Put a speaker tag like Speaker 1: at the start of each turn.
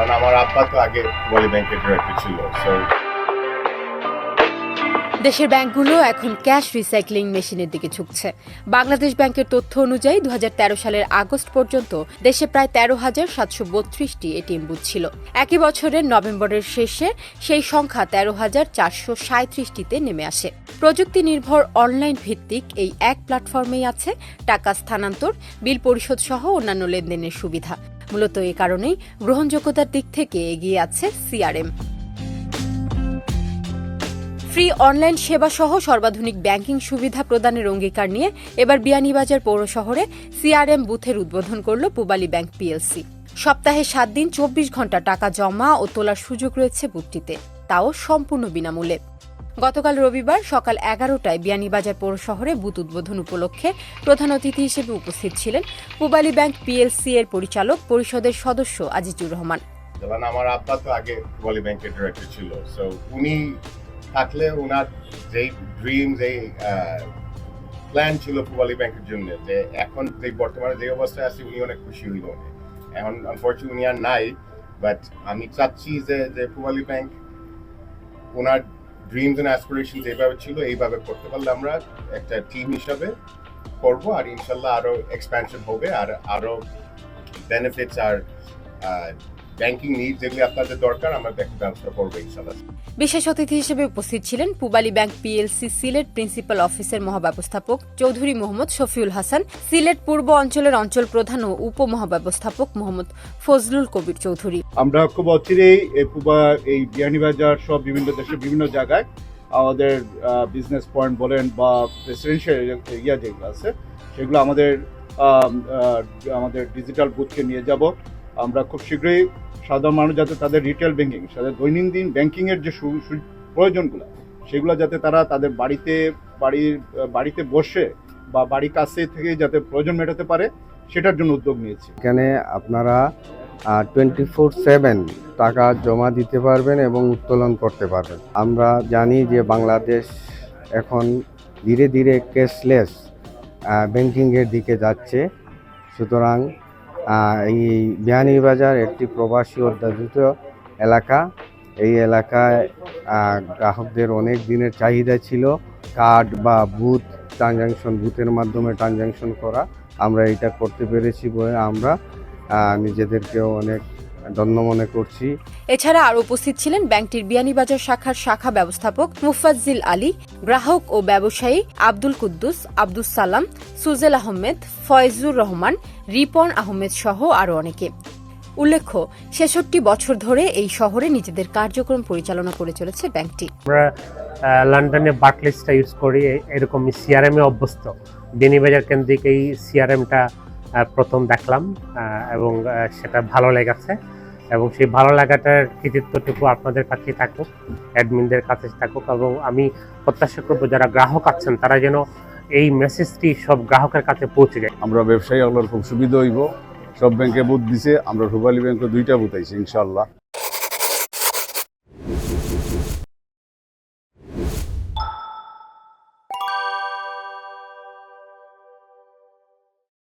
Speaker 1: কারণ আমার আব্বা তো আগে ওয়ালি ব্যাংকের ডিরেক্টর ছিল সো
Speaker 2: দেশের ব্যাংকগুলো এখন ক্যাশ রিসাইক্লিং মেশিনের দিকে ঝুঁকছে। বাংলাদেশ ব্যাংকের তথ্য অনুযায়ী দু হাজার তেরো সালের আগস্ট পর্যন্ত দেশে প্রায় তেরো হাজার সাতশো বত্রিশটি এটিএম বুথ ছিল। একই বছরের নভেম্বরের শেষে সেই সংখ্যা তেরো হাজার চারশো সাঁত্রিশটিতে নেমে আসে। প্রযুক্তি নির্ভর অনলাইন ভিত্তিক এই এক প্ল্যাটফর্মেই আছে টাকা স্থানান্তর, বিল পরিশোধ সহ অন্যান্য লেনদেনের সুবিধা। মূলত এ কারণেই গ্রহণযোগ্যতার দিক থেকে এগিয়ে আছে সিআরএম। ফ্রি অনলাইন সেবা সহ সর্বাধুনিক ব্যাংকিং সুবিধা প্রদানের অঙ্গীকার নিয়ে এবার বিয়ানীবাজার পৌর শহরে সিআরএম বুথের উদ্বোধন করল পুবালী ব্যাংক পিএলসি। সপ্তাহে সাত দিন চব্বিশ ঘণ্টা টাকা জমা ও তোলার সুযোগ রয়েছে বুথটিতে। তাও সম্পূর্ণ বিনামূল্যে। গতকাল রবিবার সকাল এগারোটায় বিয়ানীবাজার পৌর শহরে বুথ উদ্বোধন উপলক্ষে প্রধান অতিথি হিসেবে উপস্থিত ছিলেন পুবালী ব্যাংক পিএলসি এর পরিচালক পরিষদের সদস্য আজিজুর রহমান।
Speaker 1: কারণ আমার আব্বা তো আগে ওয়ালি ব্যাংকের ডিরেক্টর ছিল। সো উনি থাকলে ওনার যেই ড্রিম যেই প্ল্যান ছিল পুবালি ব্যাংকের জন্য, যে এখন যে বর্তমানে যে অবস্থায় আছে, উনি অনেক খুশি হইল এখন আনফর্চুনেট উনি আর নাই বাট আমি চাচ্ছি যে যে পুবালি ব্যাংক ওনার ড্রিমস এন্ড অ্যাসপিরেশন যেভাবে ছিল, এইভাবে করতে পারলে আমরা একটা টিম হিসাবে করব আর ইনশাল্লাহ আরও এক্সপ্যানশন হবে আর আরও বেনিফিটস আর ব্যাংকিং নিড যেগুলি আপনাদের দরকার আমরা একটা ব্যবস্থা করব ইনশাল্লাহ
Speaker 2: বিশেষ অতিথি হিসেবে উপস্থিত ছিলেন Pubali bank PLC Sylhet principal অফিসের মহাব্যবস্থাপক চৌধুরী মোহাম্মদ শফিউল হাসান সিলেট পূর্ব অঞ্চলের অঞ্চল প্রধান ও উপমহাব্যবস্থাপক মোহাম্মদ ফজলুল কবির চৌধুরী।
Speaker 3: আমরা খুব অচিরেই এই পুবা এই বিয়ানীবাজার সব বিভিন্ন দেশের বিভিন্ন জায়গায় আমাদের বিজনেস পয়েন্ট বলেন বা রেসিডেন্সিয়াল এরিয়া যেগুলো আছে সেগুলো আমাদের আমাদের ডিজিটাল বুথকে নিয়ে যাব। আমরা খুব শীঘ্রই সাধারণ মানুষ যাতে তাদের রিটেল ব্যাঙ্কিং তাদের দৈনন্দিন ব্যাঙ্কিংয়ের যে প্রয়োজনগুলো, সেগুলো যাতে তারা তাদের বাড়িতে, বাড়ির, বাড়িতে বসে বা বাড়ির কাছে থেকে যাতে প্রয়োজন মেটাতে পারে, সেটার জন্য উদ্যোগ নিয়েছি।
Speaker 4: এখানে আপনারা টোয়েন্টি ফোর সেভেন টাকা জমা দিতে পারবেন এবং উত্তোলন করতে পারবেন। আমরা জানি যে বাংলাদেশ এখন ধীরে ধীরে ক্যাশলেস ব্যাংকিংয়ের দিকে যাচ্ছে। সুতরাং এই বিয়ানীবাজার একটি প্রবাসী অধ্যাদিত এলাকা। এই এলাকায় গ্রাহকদের অনেক দিনের চাহিদা ছিল। কার্ড বা বুথ ট্রানজ্যাকশন বুথের মাধ্যমে ট্রানজ্যাকশন করা। আমরা এটা করতে পেরেছি বলে আমরা নিজেদেরকেও অনেক ধন্য মনে করছি।
Speaker 2: এছাড়া আরও উপস্থিত ছিলেন ব্যাংকটির বিয়ানীবাজার শাখার শাখা ব্যবস্থাপক মুফাজ্জিল আলী গ্রাহক ও ব্যবসায়ী আব্দুল কুদ্দুস আব্দুস সালাম সুজেল আহমেদ ফয়জুর রহমান রিপন আহমেদ সহ আরও অনেকে। উল্লেখ্য ছেষট্টি বছর ধরে এই শহরে নিজেদের কার্যক্রম পরিচালনা করে চলেছে ব্যাংকটি।
Speaker 5: আমরা লন্ডনে বার্কলিসটা ইউজ করি এ- এরকম সিআরএম এ অভ্যস্ত। বেনিবাজার কেন্দ্রিক এই সিআরএমটা প্রথম দেখলাম এবং সেটা ভালো লেগেছে। এবং সেই ভালো লাগাটার কৃতিত্বটুকু আপনাদের কাছে থাকুক, অ্যাডমিনদের কাছে থাকুক এবং আমি প্রত্যাশা করব যারা গ্রাহক আছেন, তারা যেন এই মেসেজটি সব গ্রাহকের কাছে পৌঁছে যায়।
Speaker 6: আমরা ব্যবসায়ী হওয়ার খুব সুবিধা হইব। সব ব্যাংকে বুথ দিছে, আমরা রুবালি ব্যাংকে দুইটা বুথ আইছি ইনশাল্লাহ